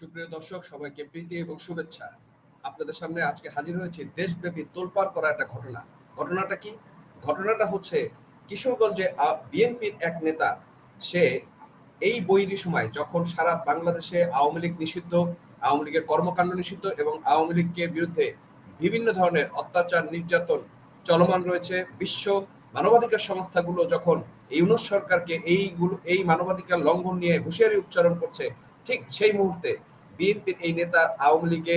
সুপ্রিয় দর্শক, সবাইকে প্রীতি এবং শুভেচ্ছা। আপনাদের সামনে আজকে হাজির হয়েছে দেশব্যাপী তোলপাড় করা একটা ঘটনা। ঘটনাটা কি? ঘটনাটা হচ্ছে কিশোরগঞ্জে বিএনপির এক নেতা, সে এই বৈরী সময় যখন সারা বাংলাদেশে আওয়ামী লীগ নিষিদ্ধ, আওয়ামী লীগের কর্মকাণ্ড নিষিদ্ধ এবং আওয়ামী লীগের বিরুদ্ধে বিভিন্ন ধরনের অত্যাচার, নির্যাতন চলমান রয়েছে, বিশ্ব মানবাধিকার সংস্থাগুলো যখন ইউনুস সরকারকে এইগুলো, এই মানবাধিকার লঙ্ঘন নিয়ে হুঁশিয়ারি উচ্চারণ করছে ঠিক সেই মুহূর্তে বিএনপির এই নেতা আওয়ামী লীগে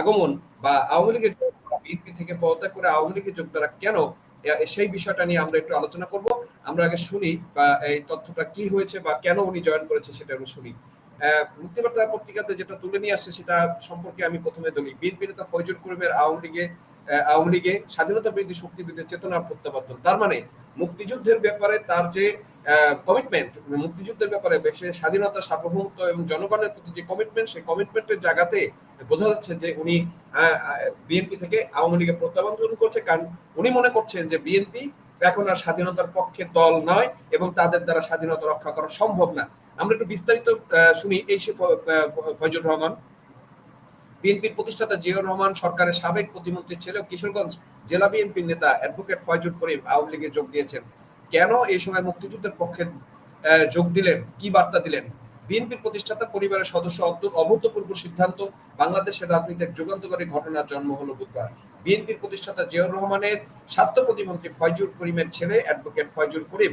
আগমন বা আওয়ামী লীগের বিএনপি থেকে পদত্যাগ করে আওয়ামী লীগে যোগ দেওয়া কেন সেই বিষয়টা নিয়ে আমরা একটু আলোচনা করব। আমরা আগে শুনি বা এই তথ্যটা কি হয়েছে বা কেন উনি জয়েন করেছে সেটা আমি শুনি। মুক্তিবার্তা পত্রিকাতে যেটা তুলে নিয়ে আসছে সেটা সম্পর্কে আমি প্রথমে বলি। বিএনপি নেতা ফয়জুল করিমের আওয়ামী লীগে আওয়ামী লীগে স্বাধীনতা বিরোধী শক্তি বিরুদ্ধে চেতনার প্রত্যাবর্তন। তার মানে মুক্তিযুদ্ধের ব্যাপারে তার যে কমিটমেন্ট মুক্তিযুদ্ধের ব্যাপারে সে স্বাধীনতা, সার্বভৌমত্ব এবং জনগণের প্রতি যে কমিটমেন্ট সেই কমিটমেন্টের জায়গাতে বোঝা যাচ্ছে যে উনি বিএনপি থেকে আওয়ামী লীগে প্রত্যাবর্তন করছে। কারণ উনি মনে করছেন যে বিএনপি এখন আর স্বাধীনতার পক্ষে দল নয় এবং তাদের দ্বারা স্বাধীনতা রক্ষা করা সম্ভব না। আমরা একটু বিস্তারিত শুনি এই সে ফয়জুর রহমান। বিএনপির প্রতিষ্ঠাতা জিয়াউর রহমান, সরকারের সাবেক প্রতিমন্ত্রী ছেলে কিশোরগঞ্জ জেলা বিএনপির নেতা অ্যাডভোকেট ফয়জুল করিম আওয়ামী লীগে যোগ দিয়েছেন। কেন এই সময় মুক্তিযুদ্ধের পক্ষে যোগ দিলেন? কি বার্তা দিলেন? বিএনপির প্রতিষ্ঠাতা পরিবারের সদস্য অভূতপূর্ব সিদ্ধান্ত। বাংলাদেশের রাজনীতির যুগান্তকারী ঘটনার জন্ম হলো বুধবার। বিএনপির প্রতিষ্ঠাতা জিয়াউর রহমানের স্বাস্থ্য প্রতিমন্ত্রী ফয়জুল করিমের ছেলে অ্যাডভোকেট ফয়জুল করিম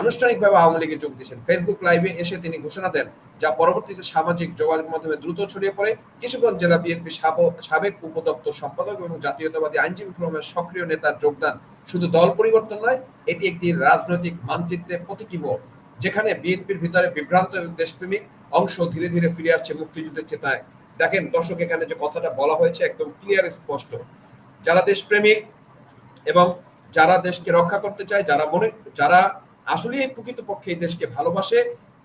আনুষ্ঠানিকভাবে আওয়ামী লীগে যোগ দিয়েছেন। ফেসবুক লাইভে এসে তিনি ঘোষণা দেন, যা পরবর্তীতে সামাজিক যোগাযোগ মাধ্যমে দ্রুত ছড়িয়ে পড়ে। কিশোরগঞ্জ জেলা বিএনপি সাবেক উপদপ্তর সম্পাদক এবং জাতীয়তাবাদী আইনজীবী ফোরামের সক্রিয় নেতার যোগদান শুধু দল পরিবর্তন নয়, এটি একটি রাজনৈতিক মানচিত্রে প্রতীকী মোড়, যেখানে বিএনপির ভিতরে বিভ্রান্ত এবং দেশপ্রেমিক অংশ ধীরে ধীরে ফিরে আসছে মুক্তিযুদ্ধের চেতায়। দেখেন, দর্শক, এখানে যে কথাটা বলা হয়েছে একদম ক্লিয়ার স্পষ্ট। যারা দেশপ্রেমিক এবং যারা দেশকে রক্ষা করতে চায়, যারা মনে, যারা আসলে প্রকৃতপক্ষে এই দেশকে ভালোবাসে,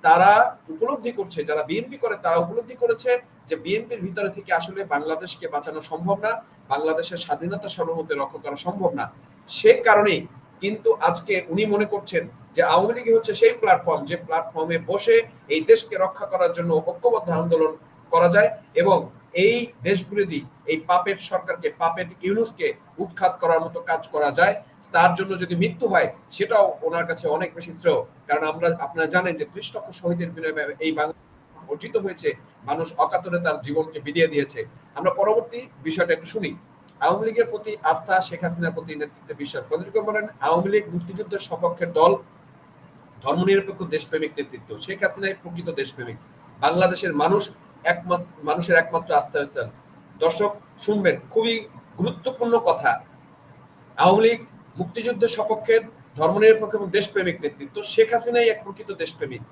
তারা উপলব্ধি করছে, যারা বিএনপি করে তারা উপলব্ধি করেছে যে বিএনপির ভিতরে থেকে আসলে বাংলাদেশকে বাঁচানো সম্ভব না, বাংলাদেশের স্বাধীনতা সর্বমতে রক্ষা করা সম্ভব না। সে কারণেই কিন্তু আজকে উনি মনে করছেন যে আওয়ামী লীগ হচ্ছে সেই প্ল্যাটফর্ম যে প্ল্যাটফর্মে বসে এই দেশকে রক্ষা করার জন্য ঐক্যবদ্ধ আন্দোলন করা যায় এবং এই দেশবিরোধী, এই পাপের সরকারকে, পাপের ইউনুসকে উৎখাত করার মতো কাজ করা যায়। তার জন্য যদি মৃত্যু হয়, সেটাও ওনার কাছে অনেক বেশি শ্রেয়। কারণ আমরা, আপনারা জানেন যে ত্রিশ লক্ষ শহীদের বিনিময়ে এই বাংলা অর্জিত হয়েছে। মানুষ অকাতরে তার জীবনকে বিলিয়ে দিয়েছে। আমরা পরবর্তী বিষয়টা একটু শুনি। আওয়ামী লীগের প্রতি আস্থা শেখ হাসিনার প্রতি নেতৃত্বে বিশ্বাস। ফজলুর বলেন, আওয়ামী লীগ মুক্তিযুদ্ধের সপক্ষের দল, ধর্মনিরপেক্ষ দেশপ্রেমিক নেতৃত্ব। শেখ হাসিনাই প্রকৃত দেশপ্রেমিক। বাংলাদেশের মানুষ একমাত্র মানুষের একমাত্র আস্থা দর্শক, শুনবেন। খুবই গুরুত্বপূর্ণ কথা। আওয়ামী লীগ মুক্তিযুদ্ধের সপক্ষে ধর্মনিরপেক্ষ এবং দেশপ্রেমিক নেতৃত্ব, শেখ হাসিনাই এক প্রকৃত দেশপ্রেমিক।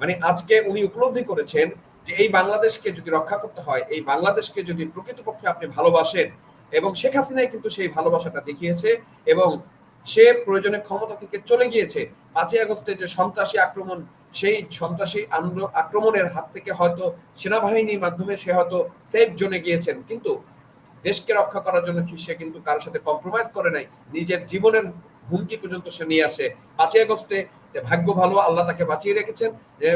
মানে আজকে উনি উপলব্ধি করেছেন যে এই বাংলাদেশকে যদি রক্ষা করতে হয়, এই বাংলাদেশকে যদি প্রকৃতপক্ষে আপনি ভালোবাসেন এবং শেখ হাসিনাই কিন্তু সেই ভালোবাসাটা দেখিয়েছে এবং সে প্রয়োজনে ক্ষমতা থেকে চলে গিয়েছে। পাঁচই আগস্টে যে সন্ত্রাসী আক্রমণ, সেই সন্ত্রাসী আক্রমণের হাত থেকে হয়তো সেনাবাহিনীর মাধ্যমে সে হয়তো সেফ জোনে গিয়েছেন। কিন্তু দেশকে রক্ষা করার জন্য সে কিন্তু কারোর সাথে কম্প্রোমাইজ করে নাই। নিজের জীবনের হুমকি পর্যন্ত সে নিয়ে আসে। পাঁচই আগস্টে ভাগ্য ভালো, আল্লাহ তাকে বাঁচিয়ে রেখেছেন। যে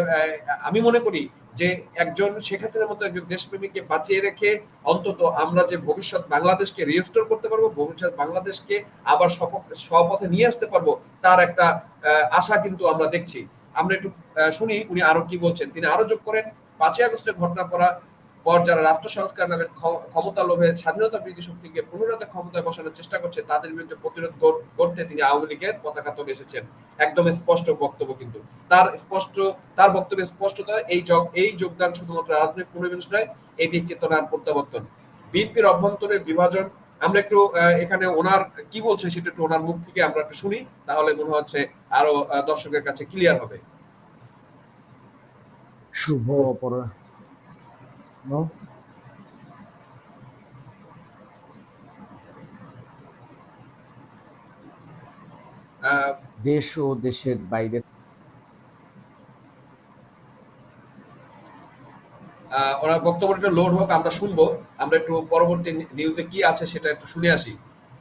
আমি মনে করি যে একজন শেখ হাসিনার মতো একজন দেশপ্রেমীকে বাঁচিয়ে রেখে অন্তত আমরা যে ভবিষ্যৎ বাংলাদেশকে রিস্টোর করতে পারব, ভবিষ্যৎ বাংলাদেশকে আবার স্বপথে নিয়ে আসতে পারব, তার একটা আশা কিন্তু আমরা দেখছি। আমরা একটু শুনি, উনি আরও কি বলছেন? তিনি আরও যোগ করেন। পাঁচই আগস্টের ঘটনা করা পর যারা রাষ্ট্র সংস্কার নামে ক্ষমতা লোভে স্বাধীনতা বৃদ্ধি শক্তিকে পুনরায় ক্ষমতায় বসানোর চেষ্টা করছে, তাদের বিরুদ্ধে প্রতিরোধ করতে তিনি আওয়ামী লীগের পতাকা তুলে এসেছেন। একদম স্পষ্ট বক্তব্য কিন্তু। তার স্পষ্ট, তার বক্তব্যের স্পষ্টতা এই এই যোগদান শুধুমাত্র রাজনৈতিক পরিবেশ নয়, এটি চেতনার প্রত্যাবর্তন। বিএনপির অভ্যন্তরের বিভাজন, আমরা একটু এখানে ওনার কি বলছে সেটা একটু ওনার মুখ থেকে আমরা একটু শুনি, তাহলে মনে হচ্ছে আরও দর্শকের কাছে ক্লিয়ার হবে। শুভ পরা No? দেশ ও দেশের বাইরে ওনার বক্তব্যটা লোড হোক আমরা শুনব আমরা একটু পরবর্তী নিউজে কি আছে সেটা একটু শুনে আসি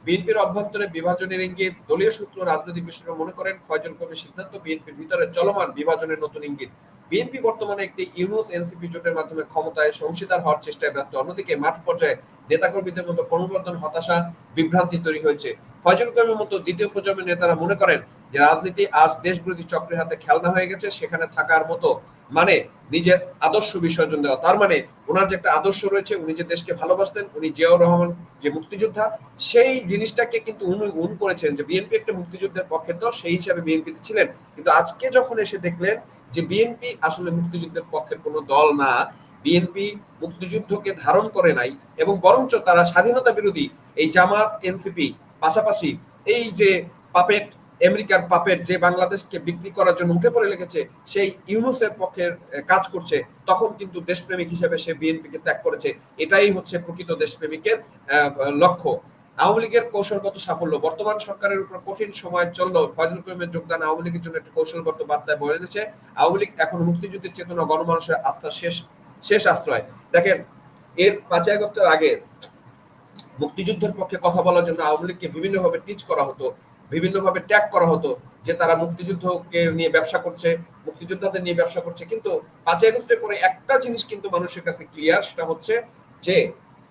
বিএনপির অভ্যন্তরে বিভাজনের ইঙ্গিত, দলীয় সূত্র রাজনৈতিক বিশ্লেষক মনে করেন, ফয়জল কবির সিদ্ধান্ত বিএনপির ভিতরে চলমান বিভাজনের নতুন ইঙ্গিত। বিএনপি বর্তমানে একটি ইউনুস এনসিপি জোটের মাধ্যমে ক্ষমতায় সংশীদার হওয়ার চেষ্টায় ব্যস্ত। অন্যদিকে মাঠ পর্যায়ে নেতাকর্মীদের মতো ক্রমবর্ধন হতাশা, বিভ্রান্তি তৈরি হয়েছে। ফয়জল কবির মতো দ্বিতীয় প্রজন্মের নেতারা মনে করেন যে, রাজনীতি আজ দেশ বিরোধী চক্রের হাতে খেলনা হয়ে গেছে, সেখানে থাকার মতো মানে নিজের আদর্শ বিসর্জন দেওয়া। তার মানে ওনার যে একটা আদর্শ রয়েছে, উনি যে দেশকে ভালোবাসতেন, উনি জিয়াউর রহমান যে মুক্তিযোদ্ধা, সেই জিনিসটাকে কিন্তু উনি উন করেছেন যে বিএনপি একটা মুক্তিযুদ্ধের পক্ষের দল, সেই হিসাবে বিএনপিতে ছিলেন। কিন্তু আজকে যখন এসে দেখলেন যে বিএনপি আসলে মুক্তিযুদ্ধের পক্ষের কোনো দল না, বিএনপি মুক্তিযুদ্ধকে ধারণ করে নাই, এবং বরঞ্চ তারা স্বাধীনতা বিরোধী এই জামাত, এনসিপি পাশাপাশি এই যে পাপেট আমেরিকার পাপেট যে বাংলাদেশকে বিক্রি করার জন্য উঠে পড়ে লেগেছে, সেই ইউনুসের পক্ষে কাজ করছে, তখন কিন্তু দেশপ্রেমিক হিসেবে সে বিএনপিকে ত্যাগ করেছে। এটাই হচ্ছে প্রকৃত দেশপ্রেমিকের লক্ষ্য। আওয়ামী লীগের কৌশলগত সাফল্য, বর্তমান সরকারের উপর কঠিন ফজল যোগদান আওয়ামী লীগের জন্য একটি কৌশলগত বার্তায় বলে এনেছে। আওয়ামী লীগ এখন মুক্তিযুদ্ধের চেতনা গণমানুষের আস্থার শেষ শেষ আশ্রয়। দেখেন, এর পাঁচই আগস্টের আগে মুক্তিযুদ্ধের পক্ষে কথা বলার জন্য আওয়ামী লীগকে বিভিন্নভাবে টিচ করা হতো। বিভিন্নভাবে ট্যাগ করা হতো যে তারা মুক্তিযুদ্ধকে নিয়ে ব্যবসা করছে, মুক্তিযোদ্ধাদের নিয়ে ব্যবসা করছে। কিন্তু পাঁচই আগস্টের পরে একটা জিনিস কিন্তু মানুষের কাছে ক্লিয়ার সেটা হচ্ছে যে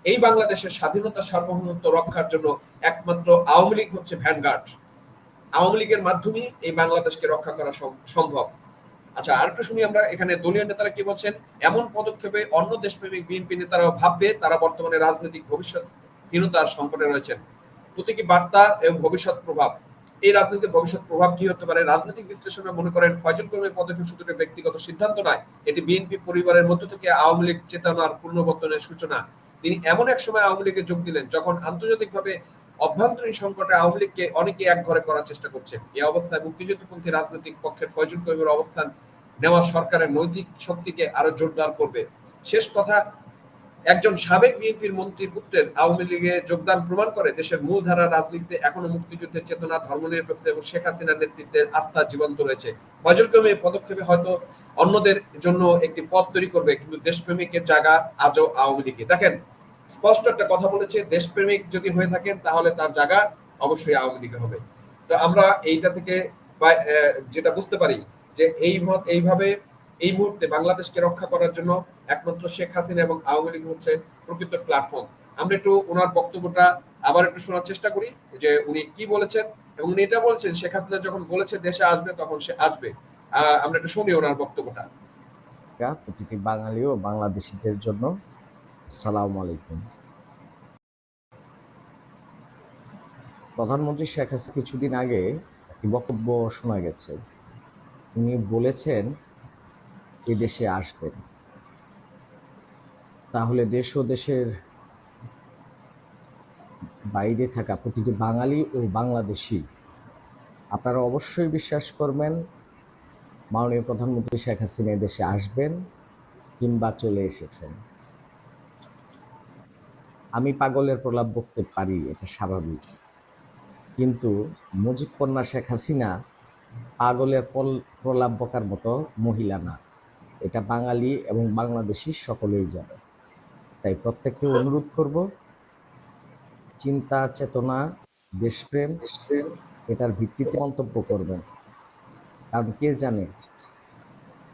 এই বাংলাদেশের স্বাধীনতা সার্বভৌমত্ব রক্ষার জন্য একমাত্র আওয়ামী লীগ হচ্ছে ভ্যানগার্ড আওয়ামী লীগের মাধ্যমেই এই বাংলাদেশকে রক্ষা করা সম্ভব। আচ্ছা আর একটু শুনি আমরা, এখানে দলীয় নেতারা কি বলছেন? এমন পদক্ষেপে অন্য দেশপ্রেমিক বিএনপি নেতারাও ভাববে, তারা বর্তমানে রাজনৈতিক ভবিষ্যৎ হীনতার সংকটে রয়েছেন। প্রতীকী বার্তা এবং ভবিষ্যৎ প্রভাব। এই রাজনৈতিক ভবিষ্যৎ প্রভাব কি হতে পারে? রাজনৈতিক বিশ্লেষণে মনে করেন, ফয়জল কর্মীর পদক্ষেপ শুধু ব্যক্তিগত সিদ্ধান্ত নয়, এটি বিএনপি পরিবারের মধ্য থেকে আওয়ামী লীগ চেতনার পুনর্বর্তনের সূচনা। তিনি এমন এক সময় আওয়ামী লীগে যোগ দিলেন, যখন আন্তর্জাতিকভাবে অভ্যন্তরীণ সংকটে আওয়ামী লীগকে অনেকে এক ঘরে করার চেষ্টা করছে এই অবস্থায় মুক্তিযুদ্ধপন্থী রাজনৈতিক পক্ষের ফয়জুল করিমের অবস্থান নেওয়া সরকারের নৈতিক শক্তিকে আরও জোরদার করবে। শেষ কথা একজন সাবেক বিএনপির মন্ত্রী পুত্রের আওয়ামী লীগে যোগদান প্রমাণ করে দেশের মূলধারা রাজনীতিতে এখনও মুক্তিযুদ্ধের চেতনা ধর্মনিরপেক্ষতা এবং শেখ হাসিনার নেতৃত্বের আস্থা জীবন্ত রয়েছে। ফজল এই পদক্ষেপে হয়তো অন্যদের জন্য একটি পথ তৈরি করবে, কিন্তু দেশপ্রেমিকের জায়গা আজও আওয়ামী লীগে। দেখেন, স্পষ্ট একটা কথা বলেছে, দেশপ্রেমিক যদি হয়ে থাকেন, তাহলে তার জায়গা অবশ্যই আওয়ামী লীগে হবে। তো আমরা এইটা থেকে যেটা বুঝতে পারি যে এই মত এইভাবে এই মুহূর্তে বাংলাদেশকে রক্ষা করার জন্য একমাত্র শেখ হাসিনা এবং আওয়ামী লীগ হচ্ছে প্রকৃত প্ল্যাটফর্ম আমরা একটু ওনার বক্তব্যটা আবার একটু শোনার চেষ্টা করি, যে উনি কি বলেছেন এবং উনি এটা বলেছেন, শেখ হাসিনা যখন বলেছে দেশে আসবে তখন সে আসবে। আমরা একটু শুনি ওনার বক্তব্যটা। প্রতিটি বাঙালি ও বাংলাদেশিদের জন্য সালাম আলাইকুম। প্রধানমন্ত্রী শেখ হাসিনা কিছুদিন আগে একটি বক্তব্য শোনা গেছে। উনি বলেছেন এ দেশে আসবেন তাহলে দেশ ও দেশের বাইরে থাকা প্রতিটি বাঙালি ও বাংলাদেশি, আপনারা অবশ্যই বিশ্বাস করবেন, মাননীয় প্রধানমন্ত্রী শেখ হাসিনা দেশে আসবেন কিংবা চলে এসেছেন। আমি পাগলের প্রলাপ বকতে পারি, এটা স্বাভাবিক। কিন্তু মুজিব কন্যা শেখ হাসিনা পাগলের প্রলাপ বকার মতো মহিলা না। এটা বাঙালি এবং বাংলাদেশি সকলেই জানে। তাই প্রত্যেককে অনুরোধ করব, চিন্তা, চেতনা, দেশপ্রেম, এটার ভিত্তিতে মন্তব্য করবেন। কারণ কে জানে,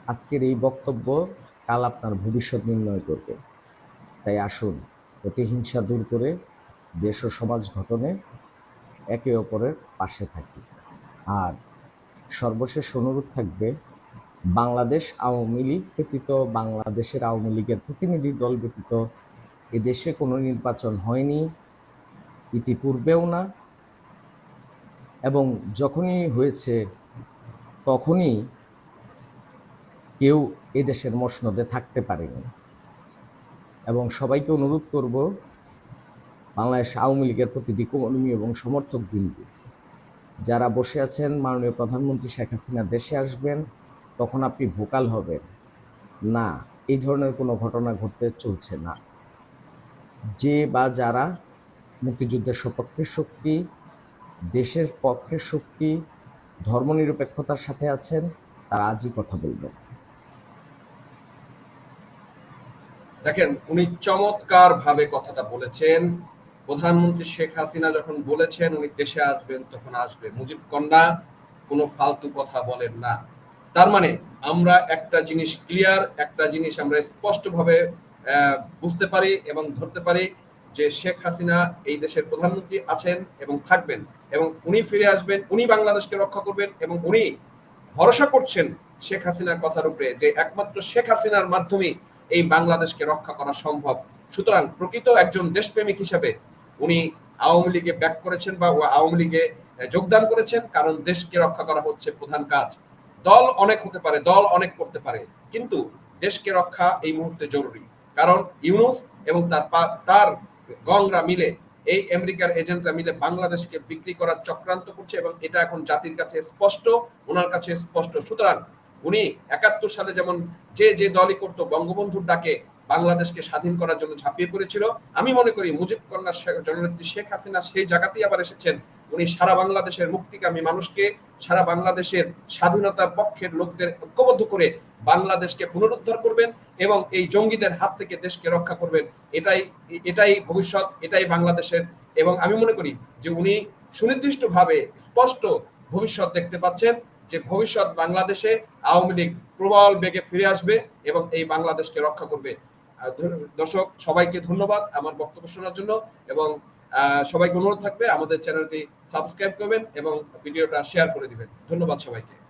আজকের এই বক্তব্য কাল আপনার ভবিষ্যৎ নির্ণয় করবে। তাই আসুন প্রতিহিংসা দূর করে দেশ ও সমাজ গঠনে একে অপরের পাশে থাকি। আর সর্বশেষ অনুরোধ থাকবে বাংলাদেশ আওয়ামী লীগ ব্যতীত বাংলাদেশের আওয়ামী লীগের প্রতিনিধি দল ব্যতীত এদেশে কোনো নির্বাচন হয়নি, ইতিপূর্বেও না। এবং যখনই হয়েছে, তখনই কেউ এদেশের মসনদে থাকতে পারেনি। এবং সবাইকে অনুরোধ করব, বাংলাদেশ আওয়ামী লীগের প্রতিটি কর্মী এবং সমর্থক বিন্দু যারা বসে আছেন মাননীয় প্রধানমন্ত্রী শেখ হাসিনা দেশে আসবেন তখন আপনি ভোকাল হবেন। না, এই ধরনের কোনো ঘটনা ঘটতে চলছে না। যে বা যারা মুক্তিযুদ্ধের সপক্ষের শক্তি, দেশের পক্ষের শক্তি, ধর্মনিরপেক্ষতার সাথে আছেন, তারা আজই কথা বলবেন। দেখেন, উনি চমৎকার ভাবে কথাটা বলেছেন। প্রধানমন্ত্রী শেখ হাসিনা যখন বলেছেন, উনি দেশে আসবেন, তখন আসবে। মুজিব কন্যা কোনো ফালতু কথা বলেন না। তার মানে আমরা একটা জিনিস ক্লিয়ার একটা জিনিস আমরা স্পষ্টভাবে বুঝতে পারি এবং ধরতে পারি যে শেখ হাসিনা এই দেশের প্রধানমন্ত্রী আছেন এবং থাকবেন এবং উনি ফিরে আসবেন, উনি বাংলাদেশকে রক্ষা করবেন এবং উনি ভরসা করছেন শেখ হাসিনার কথার উপরে যে একমাত্র শেখ হাসিনার মাধ্যমে এই বাংলাদেশকে রক্ষা করা সম্ভব। সুতরাং প্রকৃত একজন দেশপ্রেমিক হিসাবে উনি আওয়ামী লীগে ব্যাক করেছেন বা আওয়ামী লীগে যোগদান করেছেন, কারণ দেশকে রক্ষা করা হচ্ছে প্রধান কাজ। দল অনেক হতে পারে, দল অনেক করতে পারে, কিন্তু দেশকে রক্ষা এই মুহূর্তে জরুরি। কারণ ইউনুস এবং তার তার গংরা মিলে, এই আমেরিকার এজেন্টরা মিলে বাংলাদেশকে বিক্রি করার চক্রান্ত করছে এবং এটা এখন জাতির কাছে স্পষ্ট, ওনার কাছে স্পষ্ট। সুতরাং উনি একাত্তর সালে যেমন যে যে দলই করতো, বঙ্গবন্ধুর ডাকে বাংলাদেশকে স্বাধীন করার জন্য ঝাঁপিয়ে পড়েছিল। আমি মনে করি মুজিব কন্যা জননেত্রী শেখ হাসিনা সেই জায়গাতেই আবার এসেছেন। উনি সারা বাংলাদেশের মুক্তিকামী মানুষকে সারা বাংলাদেশের স্বাধীনতার পক্ষের লোকদের ঐক্যবদ্ধ করে বাংলাদেশকে পুনরুদ্ধার করবেন এবং এই জঙ্গিদের হাত থেকে দেশকে রক্ষা করবেন, এটাই এটাই ভবিষ্যৎ, এটাই বাংলাদেশের। এবং আমি মনে করি যে উনি সুনির্দিষ্টভাবে স্পষ্ট ভবিষ্যৎ দেখতে পাচ্ছেন যে ভবিষ্যৎ বাংলাদেশে আওয়ামী লীগ প্রবল বেগে ফিরে আসবে এবং এই বাংলাদেশকে রক্ষা করবে। দর্শক, সবাইকে ধন্যবাদ আমার বক্তব্য শোনার জন্য এবং সবাইকে অনুরোধ থাকবে আমাদের চ্যানেলটি সাবস্ক্রাইব করবেন এবং ভিডিওটা শেয়ার করে দিবেন। ধন্যবাদ সবাইকে।